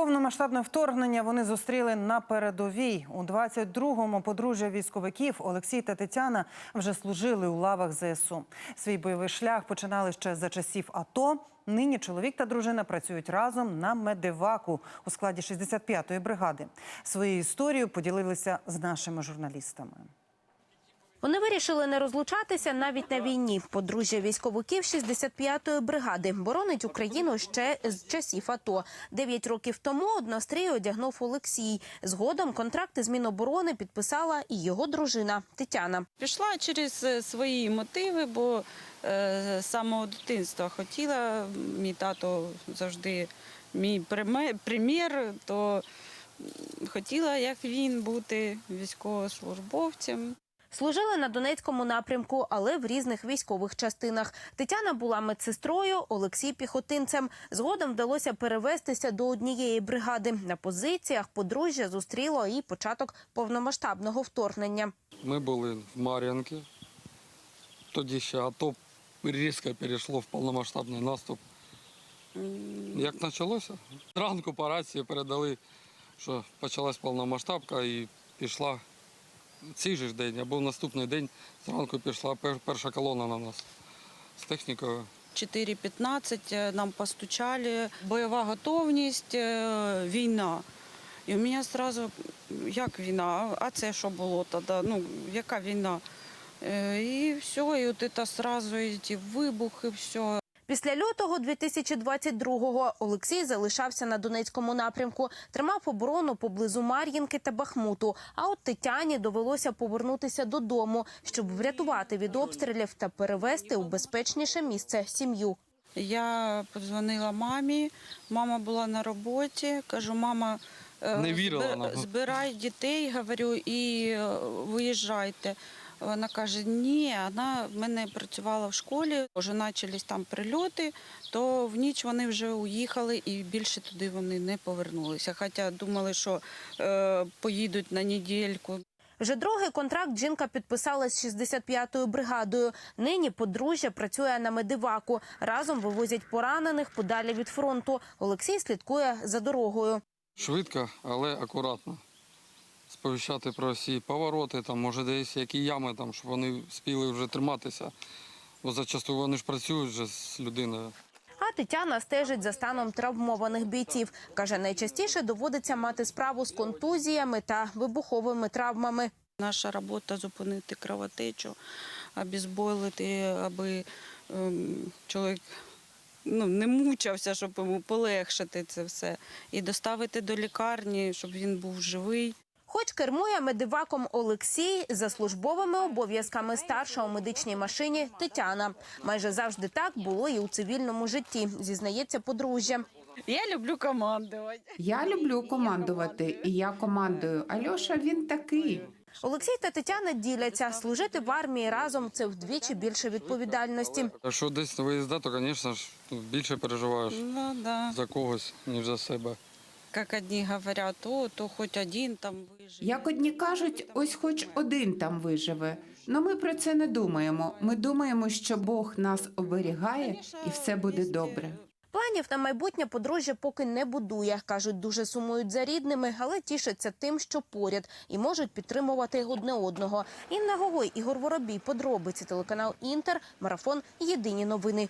Повномасштабне вторгнення вони зустріли на передовій. У 22-му подружжя військовиків Олексій та Тетяна вже служили у лавах ЗСУ. Свій бойовий шлях починали ще за часів АТО. Нині чоловік та дружина працюють разом на медиваку у складі 65-ї бригади. Своєю історією поділилися з нашими журналістами. Вони вирішили не розлучатися навіть на війні. Подружжя військовиків 65-ї бригади боронить Україну ще з часів АТО. Дев'ять років тому однострій одягнув Олексій. Згодом контракти з Міноборони підписала і його дружина Тетяна. Пішла через е, свої мотиви, бо е, з самого дитинства хотіла. Мій тато завжди мій примір, то хотіла, як він, бути військовослужбовцем. Служили на Донецькому напрямку, але в різних військових частинах. Тетяна була медсестрою, Олексій піхотинцем. Згодом вдалося перевестися до однієї бригади. На позиціях подружжя зустріло і початок повномасштабного вторгнення. Ми були в Мар'янці. Тоді ще АТО різко перейшло в повномасштабний наступ. Як почалося? Зранку по рації передали, що почалась повномасштабка і пішла цей же день, або в наступний день зранку пішла перша колона на нас з технікою. 4.15 е, нам постучали, бойова готовність, е, війна. І у мене одразу, як війна? А це що було тоді? Ну, яка війна? Е, І все, і от це одразу ці вибухи, все. Після лютого 2022-го Олексій залишався на Донецькому напрямку, тримав оборону поблизу Мар'їнки та Бахмуту. А от Тетяні довелося повернутися додому, щоб врятувати від обстрілів та перевести у безпечніше місце сім'ю. Я подзвонила мамі, мама була на роботі. Кажу, мама, е, Не вірила збирай дітей, говорю, і е, виїжджайте. Вона каже, ні, вона в мене працювала в школі, вже почались там прильоти, то в ніч вони вже уїхали і більше туди вони не повернулися. Хоча думали, що е, поїдуть на недільку. Вже другий контракт жінка підписала з 65-ю бригадою. Нині подружжя працює на медиваку. Разом вивозять поранених подалі від фронту. Олексій слідкує за дорогою. Швидко, але акуратно. Сповіщати про всі повороти, там, може десь які ями, там, щоб вони спіли вже триматися. Бо зачасту вони ж працюють вже з людиною. А Тетяна стежить за станом травмованих бійців. Каже, найчастіше доводиться мати справу з контузіями та вибуховими травмами. Наша робота зупинити кровотечу, обезбойлити, аби ем, чоловік ну, не мучився, щоб йому полегшити це все. І доставити до лікарні, щоб він був живий. Хоч кермує медиваком Олексій, за службовими обов'язками старша у медичній машині Тетяна. Майже завжди так було і у цивільному житті, зізнається подружжя. Я люблю командувати. Я люблю командувати, і я командую. Альоша він такий. Олексій та Тетяна діляться. Служити в армії разом це вдвічі більше відповідальності. Якщо десь виїзда, то, звісно ж, більше переживаєш Ну да. за когось, ніж за себе. Як одні говорять, о, то хоч один там виживе. Як одні кажуть, ось хоч один там виживе. Но ми про це не думаємо. Ми думаємо, що Бог нас оберігає і все буде добре. Планів на майбутнє подружжя поки не будує. кажуть, дуже сумують за рідними, але тішаться тим, що поряд і можуть підтримувати одне одного. Інна Гогой, Ігор Воробій, подробиці телеканал Інтер, марафон Єдині новини.